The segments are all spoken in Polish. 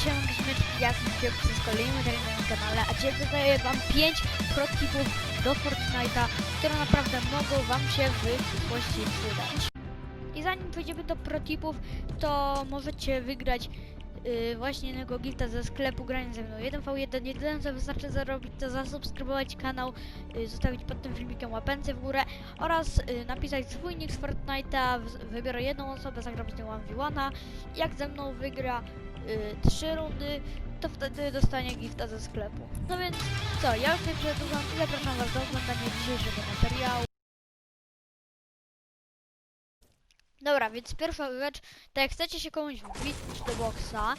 się jak pierwszy z kolejnym materiałem na moim kanale, a dzisiaj dodaję wam 5 protipów do Fortnite'a, które naprawdę mogą wam się w przyszłości przydać. I zanim przejdziemy do protipów, to możecie wygrać yy, właśnie jednego gifta ze sklepu grania ze mną 1v1. Jedyne co wystarczy zrobić to zasubskrybować kanał, yy, zostawić pod tym filmikiem łapęcę w górę oraz yy, napisać swój nick z Fortnite'a. Wybiorę jedną osobę, zagram z nią 1v1. Jak ze mną wygra trzy rundy, to wtedy dostanie gifta ze sklepu. No więc co, ja już nie przedłużam i zapraszam Was do oglądania dzisiejszego materiału. Dobra, więc pierwsza rzecz, to jak chcecie się komuś wbić do boksa,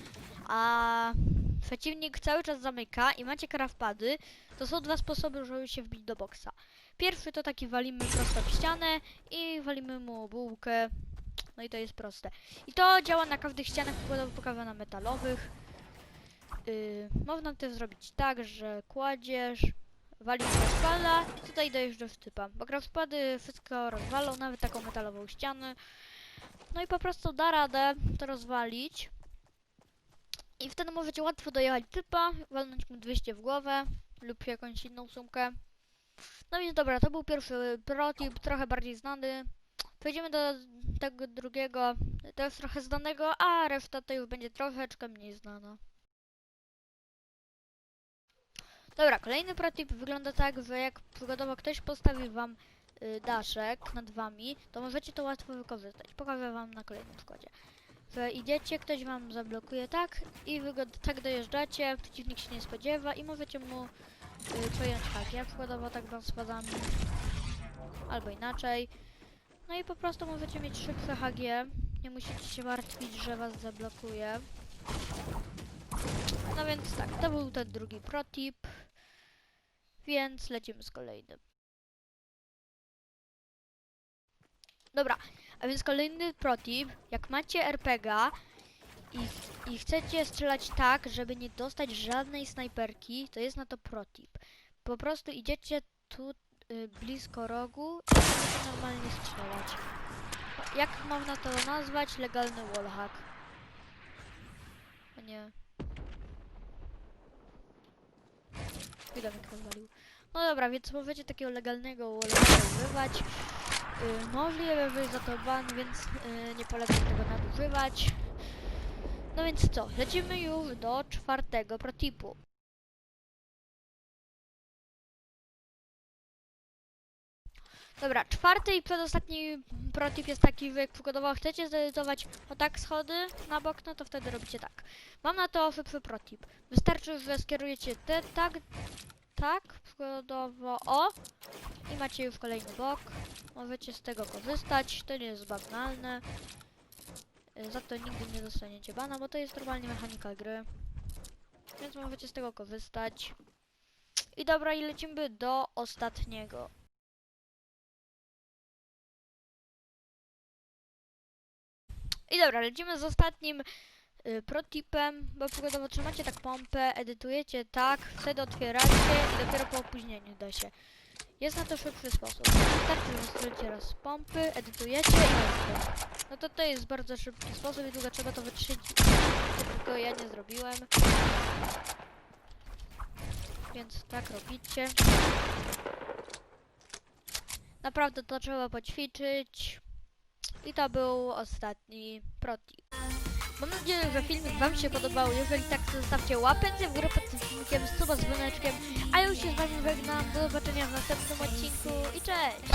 a przeciwnik cały czas zamyka i macie krafpady, to są dwa sposoby, żeby się wbić do boksa. Pierwszy to taki walimy prosto w ścianę i walimy mu bułkę, no i to jest proste. I to działa na każdych ścianach, na metalowych. Yy, można też zrobić tak, że kładziesz, walisz rozpala tutaj dojeżdżasz typa. Bo rozpady wszystko rozwalą, nawet taką metalową ścianę. No i po prostu da radę to rozwalić. I wtedy możecie łatwo dojechać typa, walnąć mu 200 w głowę lub jakąś inną sumkę. No więc dobra, to był pierwszy protip, trochę bardziej znany. Przejdziemy do tego drugiego, to jest trochę znanego, a reszta to już będzie troszeczkę mniej znana. Dobra, kolejny protip wygląda tak, że jak przygotowo ktoś postawi wam y, daszek nad wami, to możecie to łatwo wykorzystać. Pokażę wam na kolejnym przykładzie. Że idziecie, ktoś wam zablokuje tak i wy go tak dojeżdżacie, przeciwnik się nie spodziewa i możecie mu y, przejąć hak. Ja przykładowo tak wam spadam albo inaczej. No i po prostu możecie mieć szybsze HG. Nie musicie się martwić, że was zablokuje. No więc tak, to był ten drugi protip. Więc lecimy z kolejnym. Dobra, a więc kolejny protip. Jak macie RPGa i, i chcecie strzelać tak, żeby nie dostać żadnej snajperki, to jest na to protip. Po prostu idziecie tu y, blisko rogu i normalnie strzelać. Jak można to nazwać? Legalny wallhack. O nie. Widomek rozwalił. No dobra, więc możecie takiego legalnego wallhacka używać. Yy, możliwe wyjść za to ban, więc yy, nie polecam tego nadużywać. No więc co, lecimy już do czwartego protipu. Dobra, czwarty i przedostatni protip jest taki, że jak przykładowo chcecie zedytować o tak schody na bok, no to wtedy robicie tak. Mam na to szybszy protip. Wystarczy, że skierujecie te tak, tak, przykładowo o i macie już kolejny bok. Możecie z tego korzystać, to nie jest banalne. Y, Za to nigdy nie dostaniecie bana, bo to jest normalnie mechanika gry. Więc możecie z tego korzystać. I dobra, i lecimy do ostatniego. I dobra, lecimy z ostatnim y, protipem, bo przykładowo trzymacie tak pompę, edytujecie tak, wtedy otwieracie i dopiero po opóźnieniu da się. Jest na to szybszy sposób. Wystarczy, że strzelicie raz pompy, edytujecie i edytujecie. No to to jest bardzo szybki sposób i długo trzeba to wytrzeć, tylko ja nie zrobiłem. Więc tak robicie. Naprawdę to trzeba poćwiczyć. I to był ostatni protip. Mam nadzieję, że filmik Wam się podobał. Jeżeli tak, to zostawcie łapęcie w górę pod tym filmikiem, suba z dzwoneczkiem. A już się z Wami żegnam. Do zobaczenia w następnym odcinku i cześć!